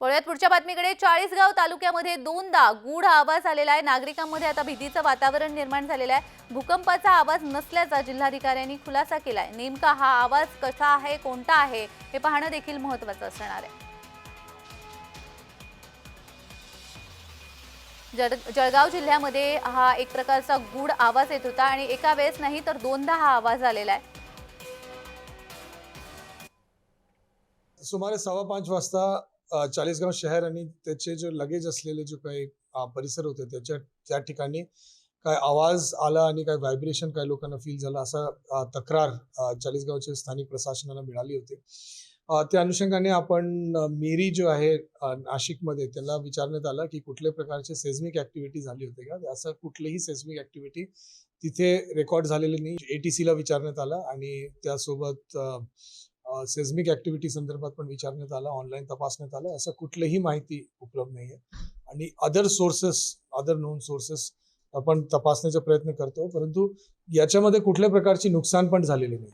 वळूयात पुढच्या बातमीकडे. चाळीसगाव तालुक्यामध्ये दोनदा गूढ आवाज आलेला आहे. नागरिकांमध्ये आता भीतीचं वातावरण निर्माण झालेलं आहे. भूकंपाचा आवाज नसल्याचा जिल्हाधिकाऱ्यांनी खुलासा केला आहे नेमका हा आवाज कसा आहे कोणता आहे हे पाहणं देखील महत्वाचं असणार आहे. जळ जळगाव जिल्ह्यामध्ये हा एक प्रकारचा गूढ आवाज येत होता आणि एका वेळेस नाही तर दोनदा हा आवाज आलेला आहे. सुमारे सव्वा पाच वाजता चाळीसगाव शहर आणि त्याचे जे लगेच असलेले जे काही परिसर होते त्याच्या त्या ठिकाणी काय आवाज आला आणि काय व्हायब्रेशन काय लोकांना फील झालं असा तक्रार चाळीसगावच्या स्थानिक प्रशासनाला मिळाली होती. त्या अनुषंगाने आपण मेरी जो आहे नाशिकमध्ये त्यांना विचारण्यात आलं की कुठल्या प्रकारचे सेझमिक ऍक्टिव्हिटी झाली होती का? असं कुठलीही सेस्मिक ऍक्टिव्हिटी तिथे रेकॉर्ड झालेली नाही. एटीसीला विचारण्यात आलं आणि त्यासोबत सेझमिक ऍक्टिव्हिटी संदर्भात पण विचारण्यात आला ऑनलाईन तपासण्यात आलं. असं कुठलीही माहिती उपलब्ध नाहीये. आणि other sources other known sources आपण तपासण्याचा प्रयत्न करतो. परंतु याच्यामध्ये कुठल्या प्रकारची नुकसान पण झालेली नाही.